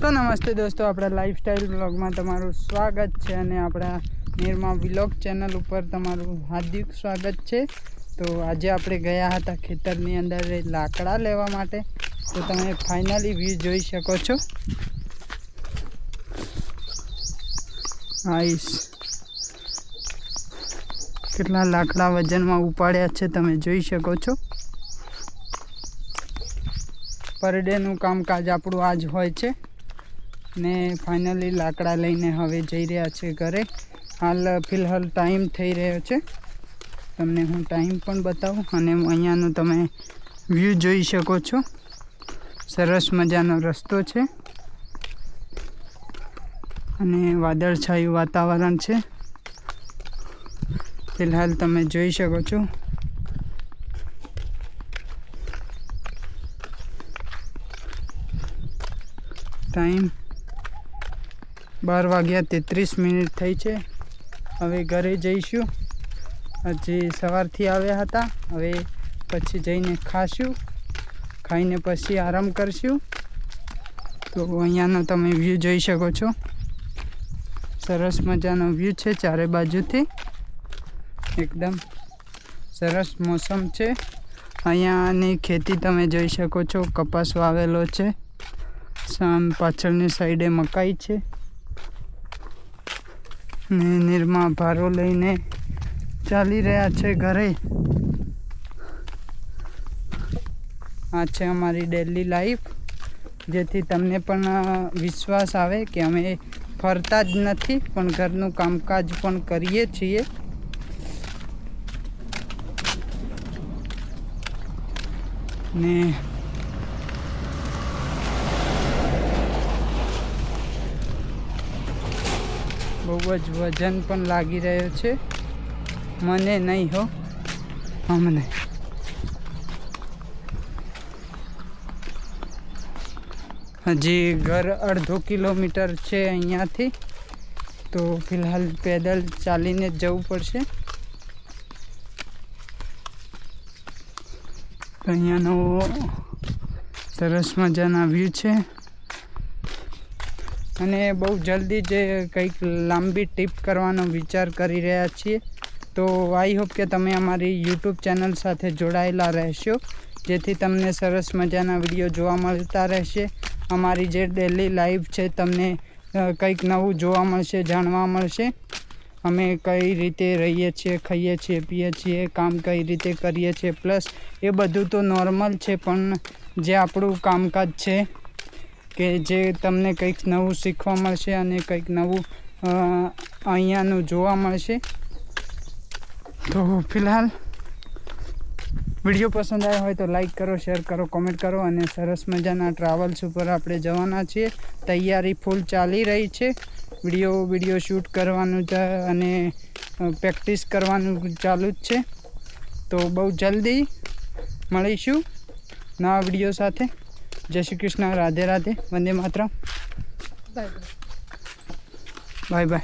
તો નમસ્તે દોસ્તો, આપણા લાઈફસ્ટાઈલ બ્લોગમાં તમારું સ્વાગત છે અને આપણા નિર્મા વિલોગ ચેનલ ઉપર તમારું હાર્દિક સ્વાગત છે. તો આજે આપણે ગયા હતા ખેતરની અંદર લાકડા લેવા માટે. તો તમે ફાઇનલી વ્યૂ જોઈ શકો છો. આઈસ. કેટલા લાકડા વજનમાં ઉપાડ્યા છે તમે જોઈ શકો છો. પર ડેનું કામકાજ આપણું આજ હોય છે. ને ફાઇનલી લાકડા લઈને હવે જઈ રહ્યા છે ઘરે. હાલ, ફિલહાલ ટાઈમ થઈ રહ્યો છે. તમને હું ટાઈમ પણ બતાવું અને અહીંયાનું તમે વ્યૂ જોઈ શકો છો. સરસ મજાનો રસ્તો છે. અને વાદળછાયું વાતાવરણ છે. ફિલહાલ તમે જોઈ શકો છો. ટાઈમ બાર વાગ્યા તેત્રીસ મિનિટ થઈ છે. હવે ઘરે જઈશું. હજી સવારથી આવ્યા હતા. હવે પછી જઈને ખાશું. ખાઈને પછી આરામ કરશું. તો અહીંયાનો તમે વ્યૂ જોઈ શકો છો. સરસ મજાનો વ્યૂ છે ચારે બાજુથી. એકદમ સરસ મોસમ છે. અહીંયાની ખેતી તમે જોઈ શકો છો. કપાસ વાવેલો છે. પાછળની સાઈડે મકાઈ છે. ને નિરમા ભારો લઈને ચાલી રહ્યા છે ઘરે. આ છે અમારી ડેલી લાઈફ જેથી તમને પણ વિશ્વાસ આવે કે અમે ફરતા જ નથી, પણ ઘરનું કામકાજ પણ કરીએ છીએ. ને બહુ જ વજન પણ લાગી રહ્યો છે. મને નહીં હો. અમને હજી ઘર અડધો કિલોમીટર છે અહીંયાથી. તો ફિલહાલ પેદલ ચાલીને જ જવું પડશે. અહીંયાનો સરસ મજાના વ્યૂ છે. અને બહુ જલ્દી જ કંઈક લાંબી ટીપ કરવાનો વિચાર કરી રહ્યા છીએ. તો આઈ હોપ કે તમે અમારી યુટ્યુબ ચેનલ સાથે જોડાયેલા રહેશો, જેથી તમને સરસ મજાના વીડિયો જોવા મળતા રહેશે. અમારી જે ડેલી લાઈફ છે તમને કંઈક નવું જોવા મળશે, જાણવા મળશે. અમે કઈ રીતે રહીએ છીએ, ખાઈએ છીએ, પીએ છીએ, કામ કઈ રીતે કરીએ છીએ, પ્લસ એ બધું તો નોર્મલ છે, પણ જે આપણું કામકાજ છે કે જે તમને કંઈક નવું શીખવા મળશે અને કંઈક નવું અહીંયાનું જોવા મળશે. તો ફિલહાલ, વીડિયો પસંદ આવ્યો હોય તો લાઈક કરો, શેર કરો, કોમેન્ટ કરો અને સરસ મજાના ટ્રાવેલ્સ ઉપર આપણે જવાના છીએ. તૈયારી ફૂલ ચાલી રહી છે. વીડિયો વીડિયો શૂટ કરવાનું છે અને પ્રેક્ટિસ કરવાનું ચાલુ જ છે. તો બહુ જલ્દી મળીશું નવા વીડિયો સાથે. જય શ્રી કૃષ્ણ રાધે રાધે વંદે માતરમ. Bye bye